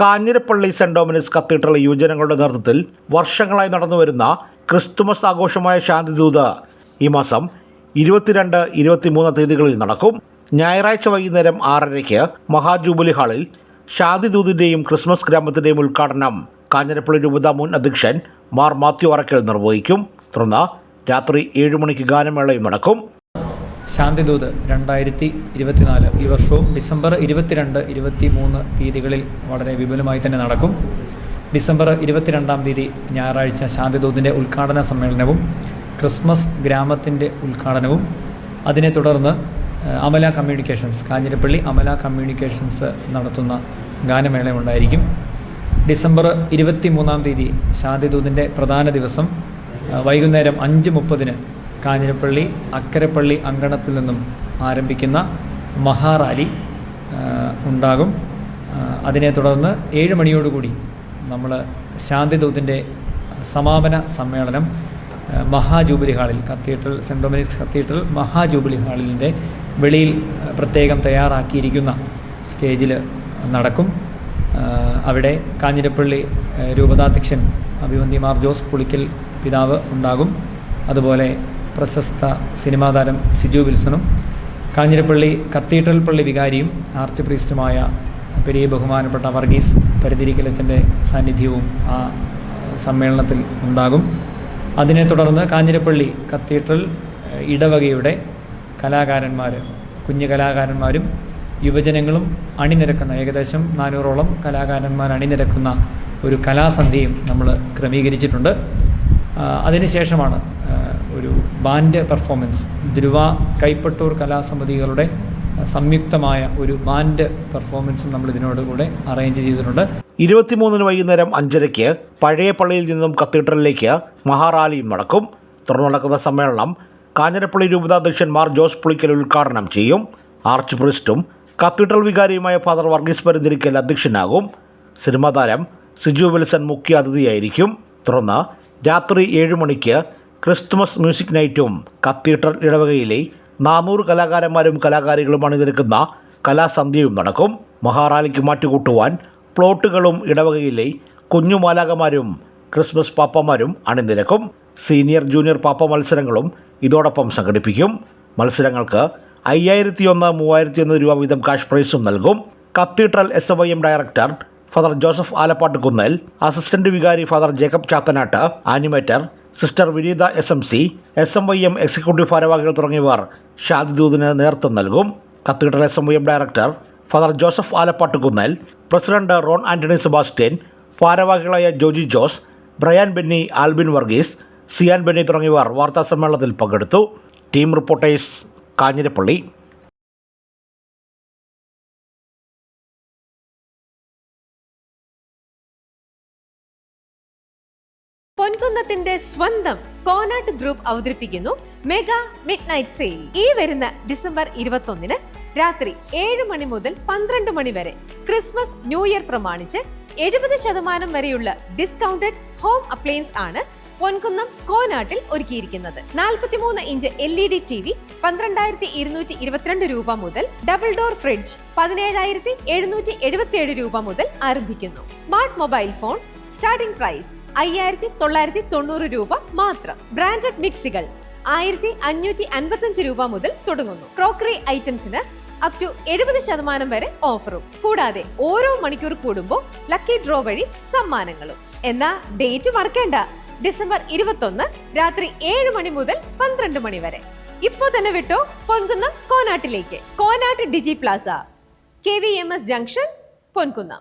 Kanjirappally saint Dominic's cathedral യുവജനങ്ങളുടെ നേതൃത്വത്തിൽ വർഷങ്ങളായി നടന്നുവരുന്ന ക്രിസ്തുമസ് ആഘോഷമായ ശാന്തിദൂത് ഈ മാസം ഇരുപത്തിരണ്ട് ഇരുപത്തിമൂന്ന് തീയതികളിൽ നടക്കും. ഞായറാഴ്ച വൈകുന്നേരം ആറരയ്ക്ക് മഹാജൂബിലി ഹാളിൽ ശാന്തിദൂതിന്റെയും ക്രിസ്മസ് ഗ്രാമത്തിന്റെയും ഉദ്ഘാടനം കാഞ്ഞിരപ്പള്ളി രൂപത മുൻ അധ്യക്ഷൻ മാർ മാത്യു അറക്കൽ നിർവഹിക്കും. തുടർന്ന് രാത്രി ഏഴ് മണിക്ക് ഗാനമേളയും നടക്കും. ശാന്തിദൂത് രണ്ടായിരത്തി ഇരുപത്തിനാല് ഈ വർഷവും ഡിസംബർ ഇരുപത്തിരണ്ട് ഇരുപത്തി മൂന്ന് തീയതികളിൽ വളരെ വിപുലമായി തന്നെ നടക്കും. ഡിസംബർ ഇരുപത്തിരണ്ടാം തീയതി ഞായറാഴ്ച ശാന്തിദൂതിന്റെ ഉദ്ഘാടന സമ്മേളനവും ക്രിസ്മസ് ഗ്രാമത്തിന്റെ ഉദ്ഘാടനവും. അതിനെ തുടർന്ന് അമല കമ്മ്യൂണിക്കേഷൻസ് കാഞ്ഞിരപ്പള്ളി അമല കമ്മ്യൂണിക്കേഷൻസ് നടത്തുന്ന ഗാനമേള ഉണ്ടായിരിക്കും. ഡിസംബർ ഇരുപത്തി മൂന്നാം തീയതി ശാന്തിദൂതിന്റെ പ്രധാന ദിവസം വൈകുന്നേരം അഞ്ച് മുപ്പതിന് കാഞ്ഞിരപ്പള്ളി അക്കരപ്പള്ളി അങ്കണത്തിൽ നിന്നും ആരംഭിക്കുന്ന മഹാറാലി ഉണ്ടാകും. അതിനെ തുടർന്ന് ഏഴ് മണിയോടുകൂടി നമ്മൾ ശാന്തിദൂതിന്റെ സമാപന സമ്മേളനം മഹാജൂബിലി ഹാളിൽ കത്തീഡ്രൽ സെന്റ് ഡൊമിനിക്സ് കത്തീഡ്രൽ മഹാജൂബിലി ഹാളിന്റെ വെളിയിൽ പ്രത്യേകം തയ്യാറാക്കിയിരിക്കുന്ന സ്റ്റേജിൽ നടക്കും. അവിടെ കാഞ്ഞിരപ്പള്ളി രൂപതാധ്യക്ഷൻ അഭിവന്തിമാർ ജോസ് പുളിക്കൽ പിതാവ് ഉണ്ടാകും. അതുപോലെ പ്രശസ്ത സിനിമാ താരം സിജു വിൽസണും കാഞ്ഞിരപ്പള്ളി കത്തീഡ്രൽ പള്ളി വികാരിയും ആർച്ച് പ്രീസ്റ്റുമായ പെരിയ ബഹുമാനപ്പെട്ട വർഗീസ് പരിതിരിക്കലച്ചന്റെ സാന്നിധ്യവും ആ സമ്മേളനത്തിൽ ഉണ്ടാകും. അതിനെ തുടർന്ന് കാഞ്ഞിരപ്പള്ളി കത്തീഡ്രൽ ഇടവകയുടെ കലാകാരന്മാർ കുഞ്ഞു കലാകാരന്മാരും യുവജനങ്ങളും അണിനിരക്കുന്ന ഏകദേശം നാനൂറോളം കലാകാരന്മാർ അണിനിരക്കുന്ന ഒരു കലാസന്ധ്യയും നമ്മൾ ക്രമീകരിച്ചിട്ടുണ്ട്. അതിനുശേഷമാണ് ഒരു ബാൻഡ് പെർഫോമൻസ് ധ്രുവ കൈപ്പട്ടൂർ കലാസമിതികളുടെ സംയുക്തമായ ഒരു ബാൻഡ് പെർഫോമൻസും നമ്മൾ ഇതിനോട് കൂടെ അറേഞ്ച് ചെയ്തിട്ടുണ്ട്. ഇരുപത്തിമൂന്നിന് വൈകുന്നേരം അഞ്ചരയ്ക്ക് പഴയ പള്ളിയിൽ നിന്നും കത്തീഡ്രലിലേക്ക് മഹാറാലിയും നടക്കും. തുടർന്ന് നടക്കുന്ന സമ്മേളനം കാഞ്ഞിരപ്പള്ളി രൂപതാധ്യക്ഷൻ മാർ ജോസ് പുളിക്കൽ ഉദ്ഘാടനം ചെയ്യും. ആർച്ച് പ്രിസ്റ്റും കത്തീഡ്രൽ വികാരിയുമായ ഫാദർ വർഗീസ് പരിന്തിരിക്കൽ അധ്യക്ഷനാകും. സിനിമാ താരം സിജു വിൽസൺ മുഖ്യ അതിഥിയായിരിക്കും തുടർന്ന് രാത്രി ഏഴ് മണിക്ക് ക്രിസ്തുമസ് മ്യൂസിക് നൈറ്റും കത്തീഡ്രൽ ഇടവകയിലെ നാനൂറ് കലാകാരന്മാരും കലാകാരികളും അണിനിരക്കുന്ന കലാസന്ധ്യയും നടക്കും. മഹാറാലിക്ക് മാറ്റുകൂട്ടുവാൻ പ്ലോട്ടുകളും ഇടവകയിലെ കുഞ്ഞുമാലാകമാരും ക്രിസ്മസ് പാപ്പമാരും അണിനിരക്കും. സീനിയർ ജൂനിയർ പാപ്പ മത്സരങ്ങളും ഇതോടൊപ്പം സംഘടിപ്പിക്കും. മത്സരങ്ങൾക്ക് അയ്യായിരത്തി ഒന്ന് മൂവായിരത്തി ഒന്ന് രൂപ വീതം കാഷ് പ്രൈസും നൽകും. Cathedral S F I M director father Joseph Alappattu Kunnel assistant വികാരി father Jacob Chathanattu animator sister Vineetha S M C S M Y M executive ഭാരവാഹികൾ തുടങ്ങിയവർ ഷാദിദൂദിന് നേതൃത്വം നൽകും. Cathedral S M Y M director father Joseph Alappattu Kunnel president Ron Antony Sebastian ഭാരവാഹികളായ Joji Jose Brian Benny Albin Varghese സിയാൻ ബെന്നി തുടങ്ങിയവർ വാർത്താ സമ്മേളനത്തിൽ പങ്കെടുത്തു. Team reporters Kanjirappally. പൊൻകുന്നത്തിന്റെ സ്വന്തം കോനാട്ട് ഗ്രൂപ്പ് അവതരിപ്പിക്കുന്നു മെഗാ മിഡ് നൈറ്റ് സെയിൽ. ഈ വരുന്ന ഡിസംബർ ഇരുപത്തൊന്നിന് രാത്രി ഏഴ് മണി മുതൽ പന്ത്രണ്ട് മണി വരെ ക്രിസ്മസ് ന്യൂ ഇയർ പ്രമാണിച്ച് എഴുപത് ശതമാനം വരെയുള്ള ഡിസ്കൗണ്ടഡ് ഹോം അപ്ലയൻസ് ആണ് പൊൻകുന്നം കോനാട്ടിൽ ഒരുക്കിയിരിക്കുന്നത്. 43 inch L E D T V പന്ത്രണ്ടായിരത്തി ഇരുന്നൂറ്റി ഇരുപത്തിരണ്ട് രൂപ മുതൽ ഡബിൾ ഡോർ ഫ്രിഡ്ജ് പതിനേഴായിരത്തി എഴുന്നൂറ്റി എഴുപത്തിയേഴ് രൂപ മുതൽ ആരംഭിക്കുന്നു. Smart mobile phone starting price അയ്യായിരത്തി തൊള്ളായിരത്തി തൊണ്ണൂറ് രൂപ മാത്രം. ബ്രാൻഡഡ് മിക്സികൾ ആയിരത്തി അഞ്ഞൂറ്റി അൻപത്തഞ്ച് രൂപ മുതൽ തുടങ്ങുന്നു. ക്രോക്കറി ഐറ്റംസിന് അപ് ടു എഴുപത് ശതമാനം വരെ ഓഫറും കൂടാതെ ഓരോ മണിക്കൂർ കൂടുമ്പോൾ ലക്കി ഡ്രോ വഴി സമ്മാനങ്ങളും. എന്നാ ഡേറ്റ് മറക്കേണ്ട. ഡിസംബർ ഇരുപത്തൊന്ന് രാത്രി ഏഴ് മണി മുതൽ പന്ത്രണ്ട് മണി വരെ. ഇപ്പോ തന്നെ വിട്ടോ Ponkunnam കോനാട്ടിലേക്ക്. Konattu digi plaza. K V M S junction Ponkunnam.